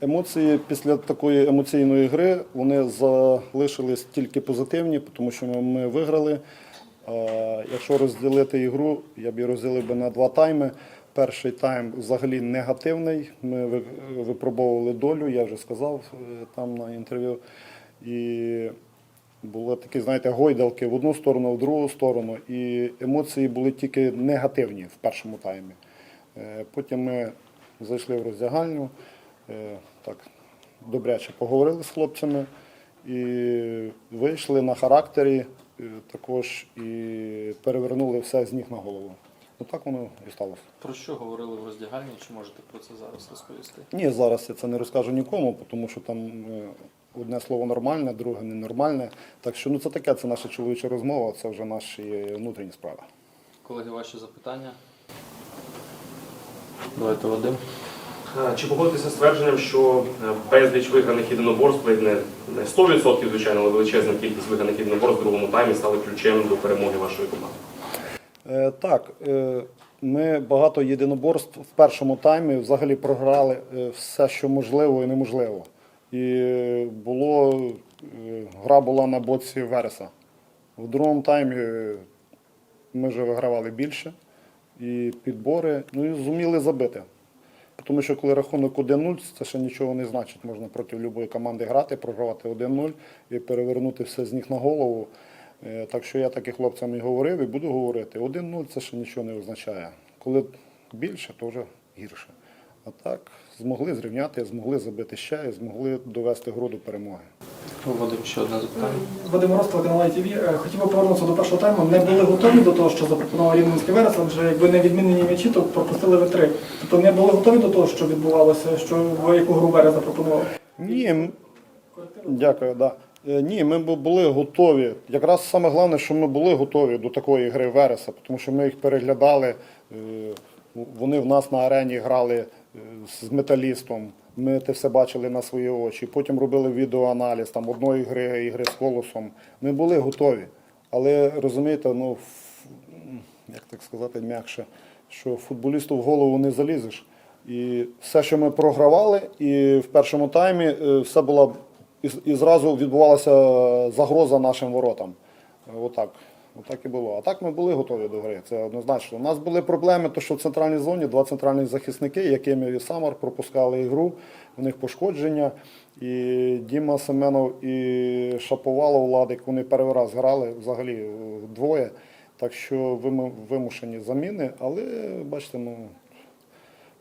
Емоції після такої емоційної гри вони залишились тільки позитивні, тому що ми- виграли. Якщо розділити ігру, я б її розділив би на два тайми. Перший тайм взагалі негативний. Ми випробовували долю, я вже сказав е, там на інтерв'ю. І були такі, знаєте, гойдалки в одну сторону, в другу сторону. І емоції були тільки негативні в першому таймі. Е, Потім ми зайшли в роздягальню, так добряче поговорили з хлопцями і вийшли на характері е, також і перевернули все з ніг на голову. Ну так воно і сталося. Про що говорили в роздягальні? Чи можете про це зараз розповісти? Ні, зараз я це не розкажу нікому, тому що там е, одне слово нормальне, друге ненормальне. Так що ну це таке, це наша чоловіча розмова, це вже наші внутрішні справи. Колеги, ваші запитання? Давайте Вадим. Е, Чи погодитеся з твердженням, що е, безліч виграних єдиноборств, не не 100%, звичайно, але величезна кількість виграних єдиноборств в другому таймі стали ключем до перемоги вашої команди? Е, Так, ми багато єдиноборств в першому таймі взагалі програли все, що можливо і неможливо. І було, гра була на боці Вереса. В другому таймі ми вже вигравали більше і підбори, ну і зуміли забити. Тому що коли рахунок 1-0, це ще нічого не значить. Можна проти будь-якої команди грати, програвати 1-0 і перевернути все з них на голову. Е, Так що я так і хлопцям і говорив, і буду говорити. 1-0 це ще нічого не означає. Коли більше, то вже гірше. А так змогли зрівняти, змогли забити ще і змогли довести гру до перемоги. Вадим, ще одне запитання. Вадим Ростов, канал ТВ. Хотів би повернутися до першого тайму. Не були готові до того, що запропонував Рівненський Верес, адже якби не відмінені м'ячі, то пропустили ви три. Тобто не були готові до того, що відбувалося, що в яку гру Верес запропонував. Ні, дякую, да. Е, Ні, ми були готові. Якраз саме головне, що ми були готові до такої гри Вереса, тому що ми їх переглядали. е, Вони в нас на арені грали е, з металістом. Ми це все бачили на свої очі. Потім робили відеоаналіз там одної гри, ігри з колосом. Ми були готові. Але розумієте, ну як так сказати м'якше, що футболісту в голову не залізеш. І все, що ми програвали, і в першому таймі е, все було і, і зразу відбувалася загроза нашим воротам. Е, Отак. Отак і було. А так ми були готові до гри. Це однозначно. У нас були проблеми, то що в центральній зоні два центральні захисники, якими і Самар пропускали ігру, у них пошкодження. І Діма Семенов і Шаповалов Владик, вони перший раз грали взагалі двоє. Так що вимушені заміни, але бачите, ну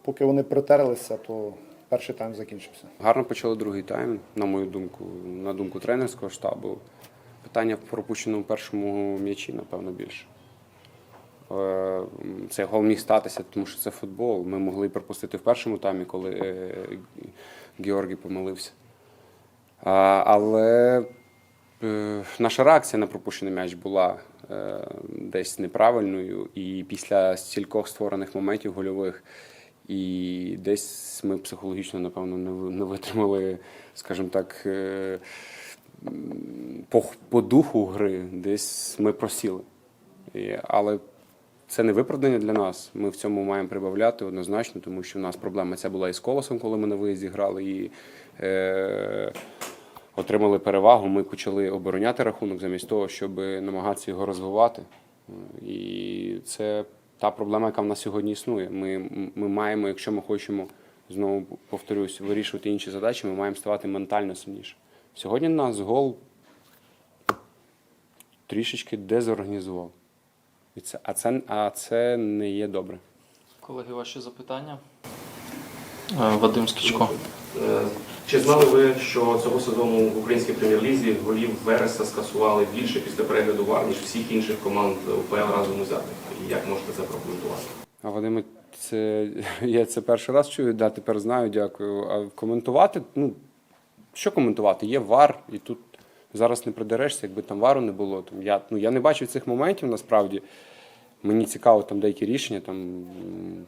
поки вони притерлися, то перший тайм закінчився. Гарно почали другий тайм, на мою думку, на думку тренерського штабу. Питання в пропущеному першому м'ячі, напевно, більше. Е, Цей гол міг статися, тому що це футбол. Ми могли пропустити в першому таймі, коли е, Георгій помилився. Але е, наша реакція на пропущений м'яч була десь неправильною. І після стількох створених моментів гольових, і десь ми психологічно, напевно, не витримали, скажімо так, по, по духу гри, десь ми просіли. І, але це не виправдання для нас. Ми в цьому маємо прибавляти однозначно, тому що в нас проблема ця була і з колосом, коли ми на виїзді грали і е, отримали перевагу. Ми почали обороняти рахунок замість того, щоб намагатися його розвивати. І це та проблема, яка в нас сьогодні існує. Ми, ми маємо, якщо ми хочемо знову повторюсь, вирішувати інші задачі, ми маємо ставати ментально сильніше. Сьогодні нас гол трішечки дезорганізував. І це, а, це, а це не є добре. Колеги, ваші запитання? Е, Вадим Скічко. Е, Чи знали ви, що цього сезону в українській прем'єр-лізі голів Вереса скасували більше після перегляду ВАР, ніж всіх інших команд УПЛ разом узятих? І як можете це прокоментувати? А Вадиме, це я це перший раз чую, да, тепер знаю, дякую. А коментувати, ну що коментувати? Є вар, і тут зараз не придерешся, якби там вару не було. Там я, ну, я не бачив цих моментів насправді. Мені цікаво там деякі рішення, там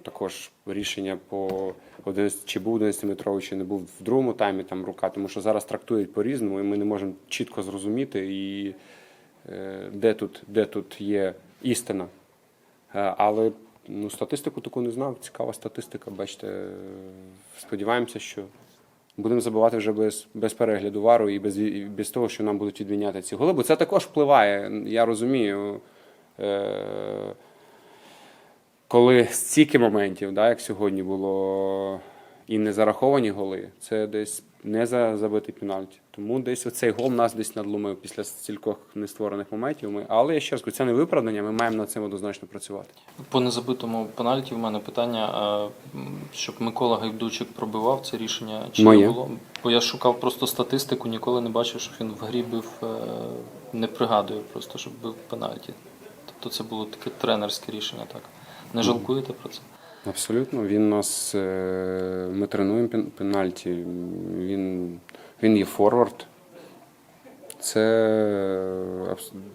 також рішення по 11, чи був 11-метровий, чи не був в другому таймі там рука, тому що зараз трактують по-різному, і ми не можемо чітко зрозуміти, і, е, де, тут, де тут є істина. Е, Але ну, статистику таку не знав. Цікава статистика. Бачите, сподіваємося, що будемо забивати вже без, без перегляду вару і без, і без того, що нам будуть відміняти ці голи. Бо це також впливає. Я розумію. Е- коли стільки моментів, да, як сьогодні було, і не зараховані голи, це десь не за забитий пенальті. Тому десь оцей гол нас десь надломив після стількох нестворених моментів. Ми, але я ще раз кажу, це не виправдання, ми маємо над цим однозначно працювати. По незабитому пенальті в мене питання, а, щоб Микола Гайдучик пробивав це рішення чи Моє. не було? Бо я шукав просто статистику, ніколи не бачив, щоб він в грі бив, е, не пригадую просто, щоб бив пенальті. Тобто це було таке тренерське рішення, так. Не жалкуєте про це? Абсолютно. Він нас. е, Ми тренуємо пенальті. Він, він є форвард. Це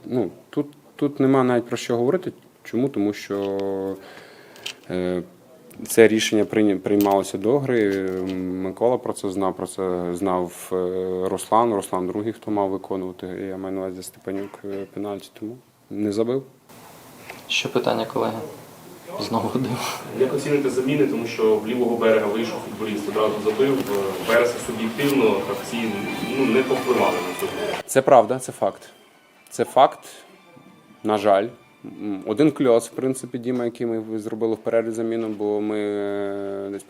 ну, тут, тут нема навіть про що говорити. Чому? Тому що е, це рішення приймалося до гри. Микола про це знав, про це знав е, Руслан. Руслан другий, хто мав виконувати. Я маю на увазі Степанюк пенальті, тому не забив. Ще питання, колеги? Знову один. Як оціните заміни, тому що в лівого берега вийшов футболіст, одразу забив. В Вереса суб'єктивно гравці ну, не повпливали на цю. Це правда, це факт. Це факт, на жаль. Один кльоц, в принципі, Діма, який ми зробили в перерві заміну, бо ми е, десь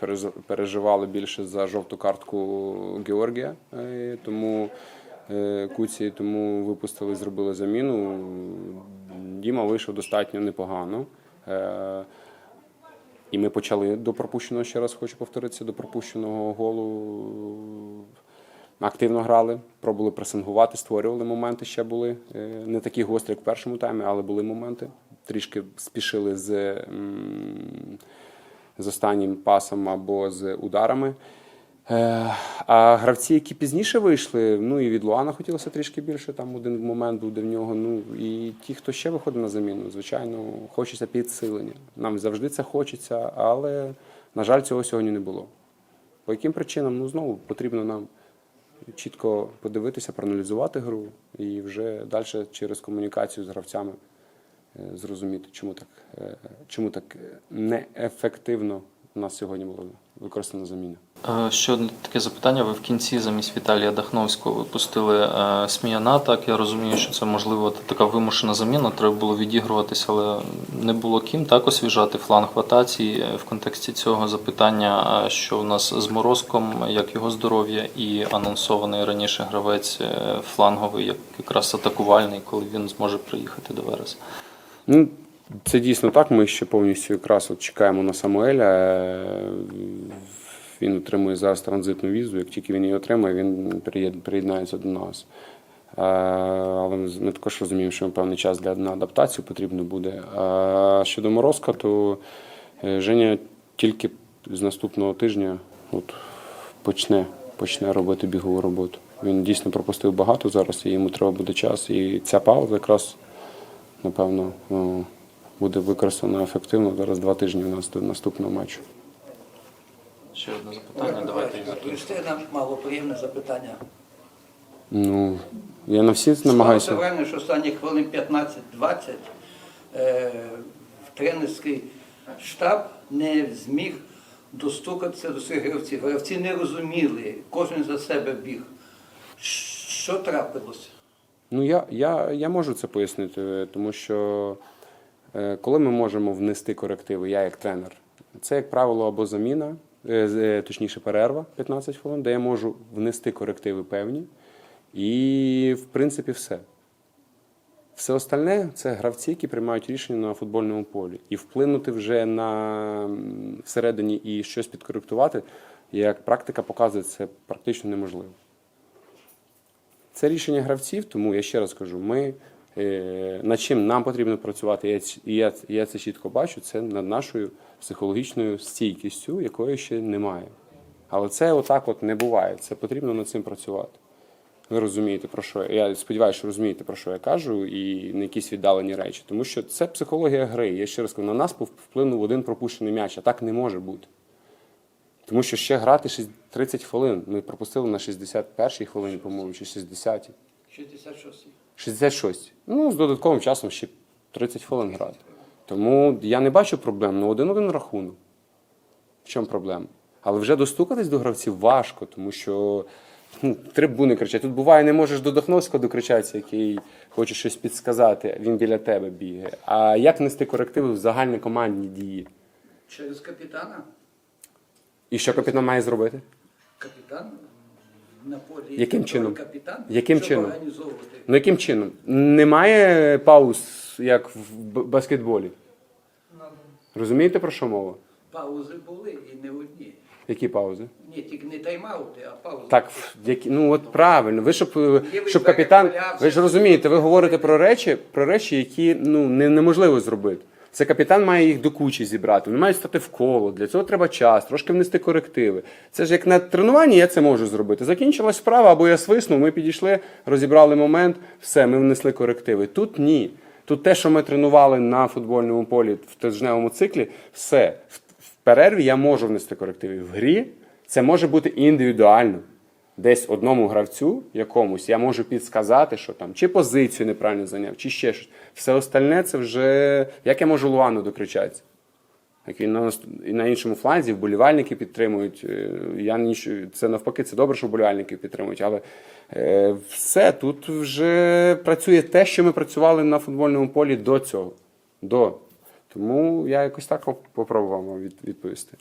переживали більше за жовту картку Георгія. е, Тому е, Куці, тому випустили, зробили заміну. Діма вийшов достатньо непогано. Е, І ми почали до пропущеного, ще раз хочу повторитися, до пропущеного голу активно грали, пробували пресингувати, створювали моменти ще були. е, Не такі гострі, як в першому таймі, але були моменти. Трішки спішили з, з останнім пасом або з ударами. Е, А гравці, які пізніше вийшли, ну і від Луана хотілося трішки більше. Там один момент був, в нього. Ну і ті, хто ще виходить на заміну, звичайно, хочеться підсилення. Нам завжди це хочеться, але, на жаль, цього сьогодні не було. По яким причинам? Ну знову потрібно нам чітко подивитися, проаналізувати гру і вже далі через комунікацію з гравцями е, зрозуміти, чому так, е, чому так неефективно у нас сьогодні була використана заміна. Е, Ще одне таке запитання. Ви в кінці замість Віталія Дахновського випустили е, Сміяна. Так, я розумію, що це можливо така вимушена заміна. Треба було відігруватися, але не було ким так освіжати фланг в атаці. Е, В контексті цього запитання, що в нас з Морозком, як його здоров'я, і анонсований раніше гравець фланговий, як якраз атакувальний, коли він зможе приїхати до Вереса. Це дійсно так. Ми ще повністю якраз от чекаємо на Самуеля. Е, Він отримує зараз транзитну візу. Як тільки він її отримає, він приєднається до нас. Е, Але ми також розуміємо, що певний час для на адаптацію потрібно буде. А щодо Морозка, то е, Женя тільки з наступного тижня от, почне, почне робити бігову роботу. Він дійсно пропустив багато зараз, і йому треба буде час. І ця пауза якраз напевно, буде використано ефективно. Зараз два тижні у нас до наступного матчу. Ще одне запитання. Давайте. Відповісти нам малоприємне запитання. Ну, я на всі намагаюся. Склалося враження, що останні хвилин 15-20 е, тренерський штаб не зміг достукатися до своїх гравців. Гравці не розуміли, кожен за себе біг. Що трапилося? Ну, я, я, я можу це пояснити, тому що коли ми можемо внести корективи, я як тренер, це, як правило, або заміна, е, е, точніше, перерва 15 хвилин, де я можу внести корективи певні. І, в принципі, все. Все остальне це гравці, які приймають рішення на футбольному полі. І вплинути вже на всередині і щось підкоректувати, як практика показує, це практично неможливо. Це рішення гравців, тому я ще раз кажу, ми е, над чим нам потрібно працювати, я, я, я це чітко бачу, це над нашою психологічною стійкістю, якої ще немає. Але це отак от не буває. Це потрібно над цим працювати. Ви розумієте, про що я. Я сподіваюся, що розумієте, про що я кажу, і не якісь віддалені речі. Тому що це психологія гри. Я ще раз кажу, на нас вплинув один пропущений м'яч, а так не може бути. Тому що ще грати шість- 30 хвилин. Ми пропустили на 61-й хвилині, по-моєму, чи 60-й. 66 66. Ну, з додатковим часом ще 30 хвилин грати. Тому я не бачу проблем. Ну, один-один рахунок. В чому проблема? Але вже достукатись до гравців важко, тому що ну, трибуни кричать. Тут буває, не можеш до Дахновського докричатися, який хоче щось підсказати, він біля тебе бігає. А як нести корективи в загальні командні дії? Через капітана. І що капітан має зробити? Капітан на полі. Яким чином? Капітан, Яким щоб чином? організовувати. Ну яким чином? Немає пауз, як в баскетболі. Розумієте про що мова? Паузи були і не одні. Які паузи? Ні, тільки не тайм-аути, а паузи. Так, які, ну от правильно. Ви щоб, щоб капітан. Ви ж розумієте, ви говорите про речі, про речі, які ну не, неможливо зробити. Це капітан має їх до кучі зібрати. Вони мають стати в коло. Для цього треба час, трошки внести корективи. Це ж як на тренуванні я це можу зробити. Закінчилась справа, або я свиснув, ми підійшли, розібрали момент, все, ми внесли корективи. Тут ні. Тут те, що ми тренували на футбольному полі в тижневому циклі, все. В, перерві я можу внести корективи. В грі це може бути індивідуально. Десь одному гравцю якомусь я можу підсказати, що там чи позицію неправильно зайняв, чи ще щось. Все остальне це вже як я можу Луану докричатися. Як він на, на іншому фланзі вболівальники підтримують. Е, Я ніч, це навпаки, це добре, що вболівальники підтримують. Але е, все тут вже працює те, що ми працювали на футбольному полі до цього. До. Тому я якось так поп- попробував від- відповісти.